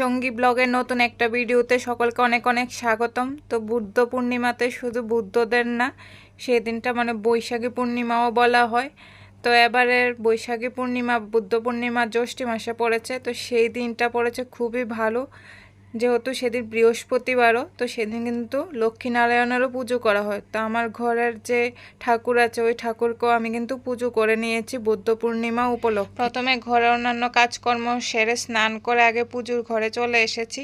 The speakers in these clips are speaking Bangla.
সঙ্গী ব্লগের নতুন একটা ভিডিওতে সকলকে অনেক অনেক স্বাগতম। তো বুদ্ধ পূর্ণিমাতে শুধু বুদ্ধদের না সেই দিনটা মানে বৈশাখী পূর্ণিমাও বলা হয়। তো এবারের বৈশাখী পূর্ণিমা, বুদ্ধ পূর্ণিমা, জ্যৈষ্ঠী মাসে পড়েছে, তো সেই দিনটা পড়েছে খুবই ভালো। যেহেতু সেদিন বৃহস্পতিবারও, তো সেদিন কিন্তু লক্ষ্মীনারায়ণেরও পুজো করা হয়। তো আমার ঘরের যে ঠাকুর আছে, ওই ঠাকুরকেও আমি কিন্তু পুজো করে নিয়েছি বুদ্ধ পূর্ণিমা উপলক্ষে। প্রথমে ঘরের অন্যান্য কাজকর্ম সেরে স্নান করে আগে পুজোর ঘরে চলে এসেছি।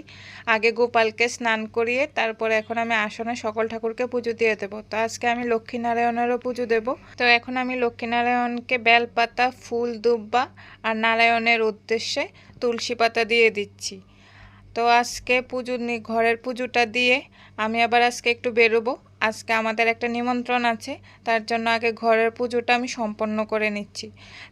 আগে গোপালকে স্নান করিয়ে তারপরে এখন আমি আসনে সকল ঠাকুরকে পুজো দিয়ে দেবো। তো আজকে আমি লক্ষ্মীনারায়ণেরও পুজো দেব। তো এখন আমি লক্ষ্মীনারায়ণকে বেলপাতা, ফুল, দুব্বা আর নারায়ণের উদ্দেশ্যে তুলসী পাতা দিয়ে দিচ্ছি। তো আজকে পুজো ঘরের পুজোটা দিয়ে আমি আবার আজকে একটু বেরোবো। আজকে আমাদের একটা নিমন্ত্রণ আছে, তার জন্য আগে ঘরের পুজোটা আমি সম্পন্ন করে নিচ্ছি।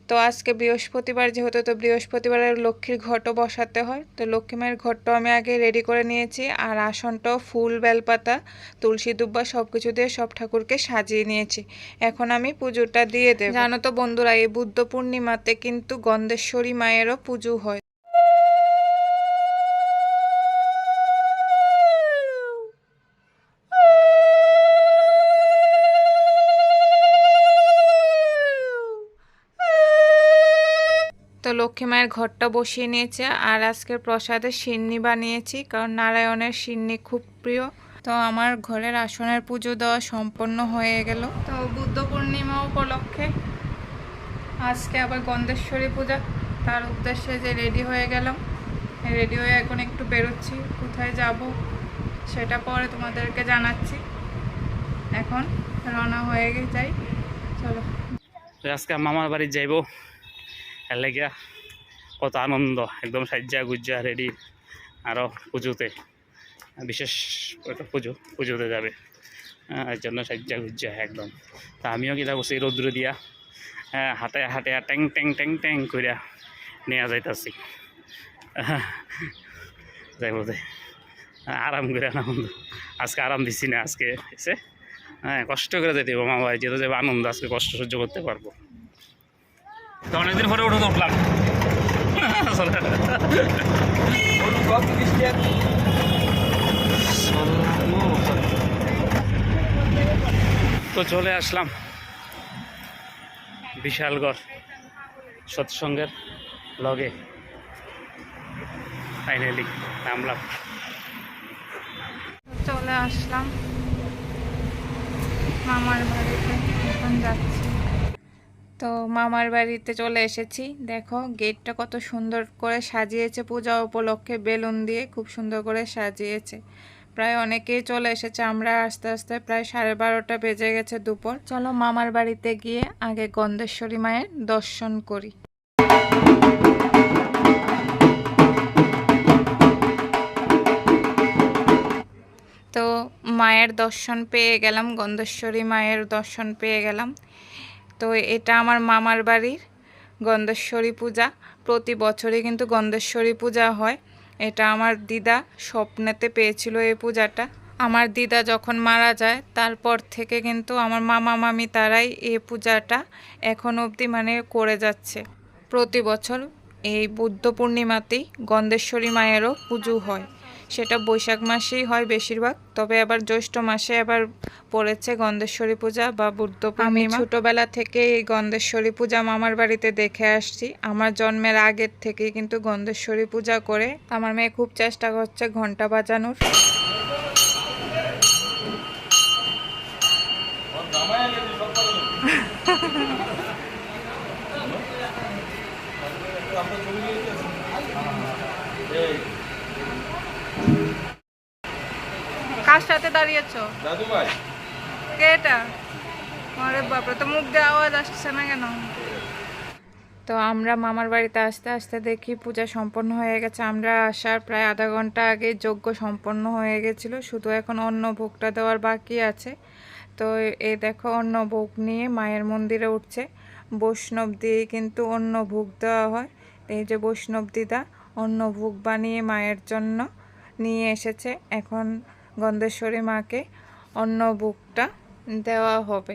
তো আজকে বৃহস্পতিবার, যেহেতু তো বৃহস্পতিবারের লক্ষ্মীর ঘটও বসাতে হয়, তো লক্ষ্মী মায়ের ঘরটাও আমি আগে রেডি করে নিয়েছি। আর আসনটাও ফুল, বেলপাতা, তুলসী দুব্বা সব কিছু দিয়ে সব ঠাকুরকে সাজিয়ে নিয়েছি। এখন আমি পুজোটা দিয়ে দেব। জানো তো বন্ধুরা, এই বুদ্ধ পূর্ণিমাতে কিন্তু গন্ধেশ্বরী মায়েরও পুজো হয়। লক্ষ্মী মায়ের ঘরটা বসিয়ে নিয়েছে। আর আজকের প্রসাদে সিন্নি বানিয়েছি, কারণ নারায়ণের সিন্নি খুব প্রিয়। তো আমার ঘরের আসনের পুজো দেওয়া সম্পন্ন হয়ে গেল। তো বুদ্ধ পূর্ণিমা উপলক্ষে আজকে আবার গন্ধেশ্বরী পূজা। তার উদ্দেশ্যে যে রেডি হয়ে গেলাম, রেডি হয়ে এখন একটু বেরোচ্ছি, কোথায় যাব সেটা পরে তোমাদেরকে জানাচ্ছি। এখন রওনা হয়ে যাই, চলো। আজকে মামার বাড়ি যাইব। এর লাগিয়া কত আনন্দ, একদম সাজ্জা গুজ্জা রেডি আরও পুজোতে। বিশেষ একটা পুজো, পুজোতে যাবে। এর জন্য সাজ্জা গুজ্জা, একদম। তা আমিও কিনা বসে রৌদ্র দিয়া? হ্যাঁ হাতে হাতে ট্যাং ট্যাং ট্যাং ট্যাং করিয়া নেওয়া যাইতাছি। যাইব দে। আরাম করে না বন্ধু, আজকে আরাম দিছি না, আজকে এসে হ্যাঁ কষ্ট করে যেতে মামা বাড়ি যেতে যাবে আনন্দ, আজকে কষ্ট সহ্য করতে পারব। তো অনেকদিন পরে উঠে উঠলাম। তো চলে আসলাম। বিশালগড় সৎসঙ্গের লগে। ফাইনালি নামলাম। চলে আসলাম। মামার বাড়িতে এখন যাচ্ছি। তো মামার বাড়িতে চলে এসেছি। দেখো, গেটটা কত সুন্দর করে সাজিয়েছে পূজা উপলক্ষে, বেলুন দিয়ে খুব সুন্দর করে সাজিয়েছে। প্রায় অনেকেই চলে এসেছে, আমরা আস্তে আস্তে প্রায় সাড়ে বারোটা বেজে গেছে দুপুর। চলো মামার বাড়িতে গিয়ে আগে গন্ধেশ্বরী মায়ের দর্শন করি। তো মায়ের দর্শন পেয়ে গেলাম, গন্ধেশ্বরী মায়ের দর্শন পেয়ে গেলাম। তো এটা আমার মামার বাড়ির গন্ধেশ্বরী পূজা। প্রতি বছরই কিন্তু গন্ধেশ্বরী পূজা হয়। এটা আমার দিদা স্বপ্নেতে পেয়েছিল এই পূজাটা। আমার দিদা যখন মারা যায়, তারপর থেকে কিন্তু আমার মামা, মামি তারাই এই পূজাটা এখন অবধি মানে করে যাচ্ছে। প্রতি বছর এই বুদ্ধ পূর্ণিমাতেই গন্ধেশ্বরী মায়েরও পুজো হয়। সেটা বৈশাখ মাসেই হয় বেশিরভাগ তবে আবার জ্যৈষ্ঠ মাসে আবার পড়েছে গন্ধেশ্বরী পূজা বা বুদ্ধ পূর্ণিমা। ছোটোবেলা থেকে এই গন্ধেশ্বরী পূজা মামার বাড়িতে দেখে আসছি। আমার জন্মের আগের থেকেই কিন্তু গন্ধেশ্বরী পূজা করে। আমার মেয়ে খুব চেষ্টা করছে ঘণ্টা বাজানোর। কার সাথে দাঁড়িয়েছো? দাদু ভাই কে এটা? আরে বাপরে তো মুখ দিয়ে আওয়াজ আসছে না কেন? তো আমরা মামার বাড়িতে আসতে আসতে দেখি পূজা সম্পন্ন হয়ে গেছে। আমরা আসার প্রায় আধা ঘণ্টা আগে যজ্ঞ সম্পন্ন হয়ে গেছিল। শুধু এখন অন্য ভোগটা দেওয়ার বাকি আছে। তো এ দেখো অন্য ভোগ নিয়ে মায়ের মন্দিরে উঠছে। বৈষ্ণব দিয়ে কিন্তু অন্য ভোগ দেওয়া হয়। এই যে বৈষ্ণব দিদা অন্য ভোগ বানিয়ে মায়ের জন্য নিয়ে এসেছে। এখন গন্ধেশ্বরী মাকে অন্য বুকটা দেওয়া হবে।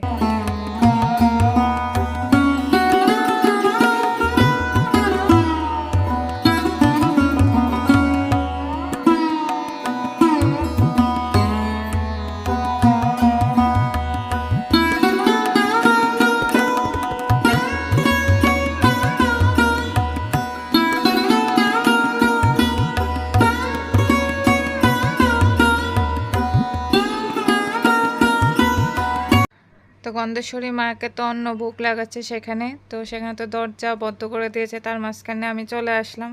গন্ধেশ্বরী মাকে তো অন্য ভোগ লাগাচ্ছে সেখানে। তো সেখানে তো দরজা বদ্ধ করে দিয়েছে তার মাঝখানে আমি চলে আসলাম।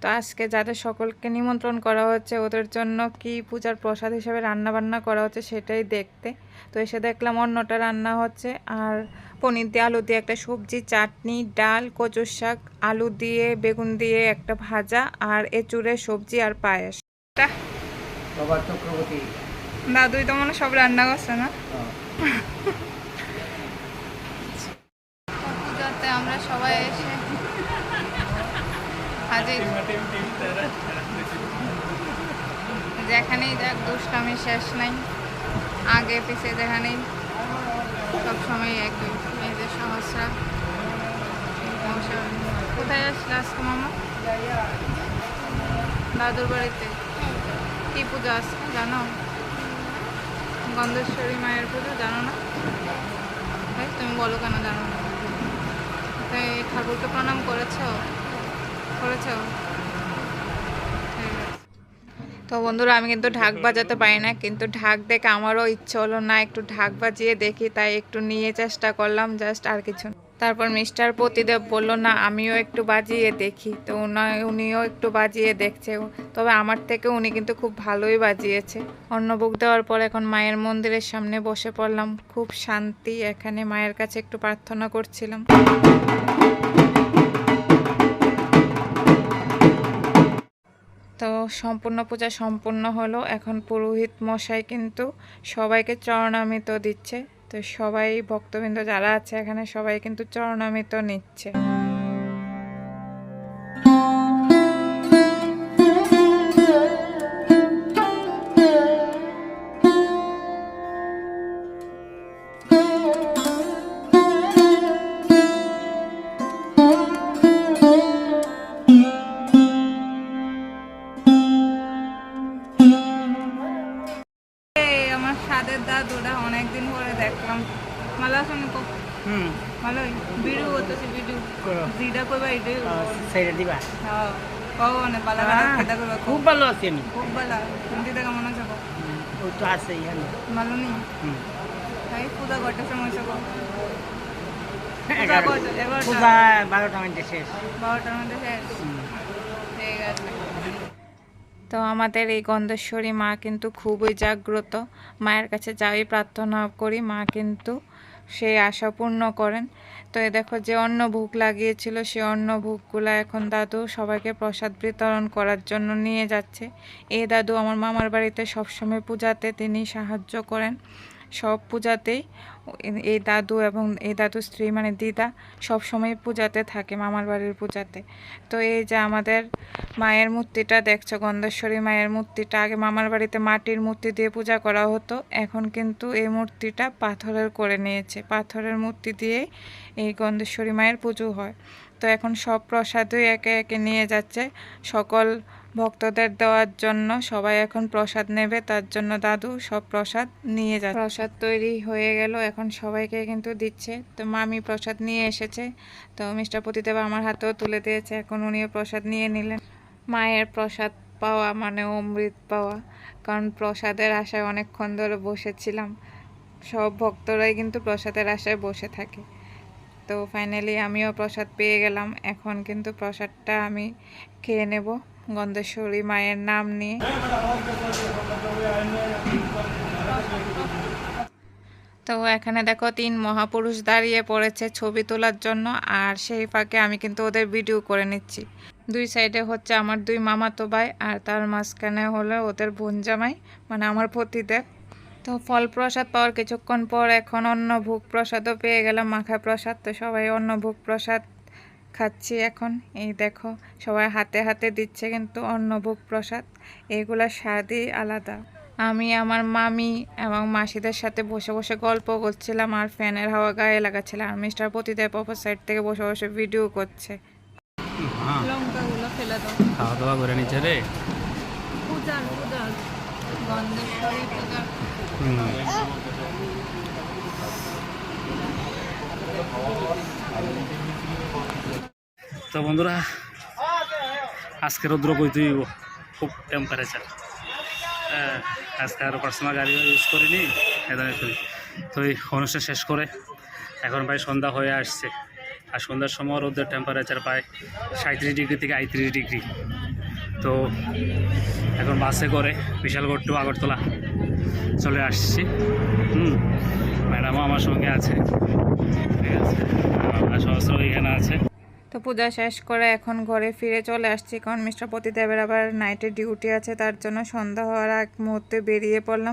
তো আজকে যাদের সকলকে নিমন্ত্রণ করা হচ্ছে ওদের জন্য কি পূজার প্রসাদ হিসেবে রান্না বান্না করা হচ্ছে সেটাই দেখতে। তো এসে দেখলাম অন্যটা রান্না হচ্ছে আর পনির দিয়ে আলু দিয়ে একটা সবজি চাটনি ডাল কচুর শাক আলু দিয়ে বেগুন দিয়ে একটা ভাজা আর এচুড়ে সবজি আর পায়েস। চক্রবর্তী। দাদুই তো মনে সব রান্না করছে না পূজাতে আমরা সবাই এসে যেখানেই যাক, দুষ্টামি শেষ নাই। আগে পিছে যেখানেই সবসময় একই। এই যে সহস্রা। কোথায় আসলে আজকে মামা? দাদুর বাড়িতে? কি পুজো আজকে, জানো? গন্ধেশ্বরী মায়ের পুজো, জানো না? তুমি বলো কেন জানো না? ঠাকুরকে প্রণাম করেছ করেছ। তো বন্ধুরা, আমি কিন্তু ঢাক বাজাতে পারি না, কিন্তু ঢাক দেখে আমারও ইচ্ছে হলো না একটু ঢাক বাজিয়ে দেখি, তাই একটু নিয়ে চেষ্টা করলাম, জাস্ট আর কিছু। তারপর মিস্টার প্রতিদেব বলল, না, আমিও একটু বাজিয়ে দেখি। তো উনা- উনিও একটু বাজিয়ে দেখছে। তবে আমার থেকে উনি কিন্তু খুব ভালোই বাজিয়েছে। অন্নভোগ দেওয়ার পর এখন মায়ের মন্দিরের সামনে বসে পড়লাম। খুব শান্তি, এখানে মায়ের কাছে একটু প্রার্থনা করছিলাম। তো সম্পূর্ণ পূজা সম্পূর্ণ হলো। এখন পুরোহিত মশাই কিন্তু সবাইকে চরণামিত দিচ্ছে। তো সবাই ভক্তবৃন্দ যারা আছে এখানে সবাই কিন্তু চরণামিত নিচ্ছে। করো জিডা কইবা এটাই সাইডে দিবা হ্যাঁ কও না পালা কইবা খুব ভালো আছি আমি খুব ভালো তুমি দিদা কেমন আছো ও তো আছে এখানে ভালো নেই তাই পূজা করতে সময় সব এগারো কয়টা? এগারোটা? পূজা বারোটা মধ্যে শেষ বারোটার মধ্যে শেষ ঠিক আছে তো আমাদের এই গন্ধেশ্বরী মা কিন্তু খুবই জাগ্রত। মায়ের কাছে যাই প্রার্থনা করি মা কিন্তু সেই আশা পূর্ণ করেন। তো এ দেখো যে অন্য ভোগ লাগিয়েছিল, সে অন্য ভোগগুলো এখন দাদু সবাইকে প্রসাদ বিতরণ করার জন্য নিয়ে যাচ্ছে। এই দাদু আমার মামার বাড়িতে সবসময় পূজাতে তিনি সাহায্য করেন। সব পূজাতেই এই দাদু এবং এই দাদু স্ত্রী মানে দিদা, সব সময় পূজাতে থাকে, মামার বাড়ির পূজাতে। তো এই যে আমাদের মায়ের মূর্তিটা, দেখছ গন্ধেশ্বরী মায়ের মূর্তিটা, আগে মামার বাড়িতে মাটির মূর্তি দিয়ে পূজা করা হতো, এখন কিন্তু এই মূর্তিটা পাথরের করে নিয়েছে। পাথরের মূর্তি দিয়ে এই গন্ধেশ্বরী মায়ের পুজো হয়। তো এখন সব প্রসাদই একে একে নিয়ে যাচ্ছে। সকল ভক্তদের দেওয়ার জন্য সবাই এখন প্রসাদ নেবে, তার জন্য দাদু সব প্রসাদ নিয়ে যাচ্ছে। প্রসাদ তৈরি হয়ে গেল, এখন সবাইকে কিন্তু দিচ্ছে। তো মামি প্রসাদ নিয়ে এসেছে। তো মিস্টার প্রতিদেব আমার হাতেও তুলে দিয়েছে, এখন উনিও প্রসাদ নিয়ে নিলেন। মায়ের প্রসাদ পাওয়া মানে অমৃত পাওয়া, কারণ প্রসাদের আশায় অনেকক্ষণ ধরে বসেছিলাম। সব ভক্তরাই কিন্তু প্রসাদের আশায় বসে থাকে। তো ফাইনালি আমিও প্রসাদ পেয়ে গেলাম। এখন কিন্তু প্রসাদটা আমি খেয়ে নেব গন্ধেশ্বরী মায়ের নাম নিয়ে। তো এখানে দেখো তিন মহাপুরুষ দাঁড়িয়ে পড়েছে ছবি তোলার জন্য, আর সেই ফাঁকে আমি কিন্তু ওদের ভিডিও করে নিচ্ছি। দুই সাইডে হচ্ছে আমার দুই মামাতো ভাই, আর তার মাঝখানে হলো ওদের বোন জামাই মানে আমার পতিদেব। তো ফল প্রসাদ পাওয়ার কিছুক্ষণ পর এখন অন্নভোগ প্রসাদও পেয়ে গেলাম মাখা প্রসাদ। তো সবাই অন্নভোগ প্রসাদ খাচ্ছি এখন। এই দেখো সবাই হাতে হাতে দিচ্ছে কিন্তু অন্নভোগ প্রসাদ। এগুলোর স্বাদই আলাদা। আমি আমার মামি এবং মাসিদের সাথে বসে বসে গল্প করছিলাম আর ফ্যানের হাওয়া গায়ে লাগাচ্ছিলাম আর মিস্টার পতিদেব অপর সাইড থেকে বসে বসে ভিডিও করছে। হ্যাঁ খাওয়া দাওয়া করে নিচ্ছে রে। পূজার পূজার গন্ধেশ্বরী পূজার তো বন্ধুরা, আজকে রৌদ্র কইতেই খুব টেম্পারেচার আজকে আরও পার্সোনাল গাড়ি ইউজ করিনি এদানে করি। তো এই অনুষ্ঠান শেষ করে এখন প্রায় সন্ধ্যা হয়ে আসছে। আর সন্ধ্যার সময় রোদের টেম্পারেচার প্রায় সাঁত্রিশ ডিগ্রি থেকে আটত্রিশ ডিগ্রি। তো এখন বাসে করে বিশালগড় টু আগরতলা চলে আসছি। হুম, ম্যাডামও আমার সঙ্গে আছে। ঠিক আছে সহস্র এখানে আছে। তো পূজা শেষ করে এখন ঘরে ফিরে চলে আসছি। কারণ মিস্টার পতিদেবের আবার নাইটে ডিউটি আছে, তার জন্য সন্ধ্যা হওয়ার এক মুহূর্তে বেরিয়ে পড়লাম।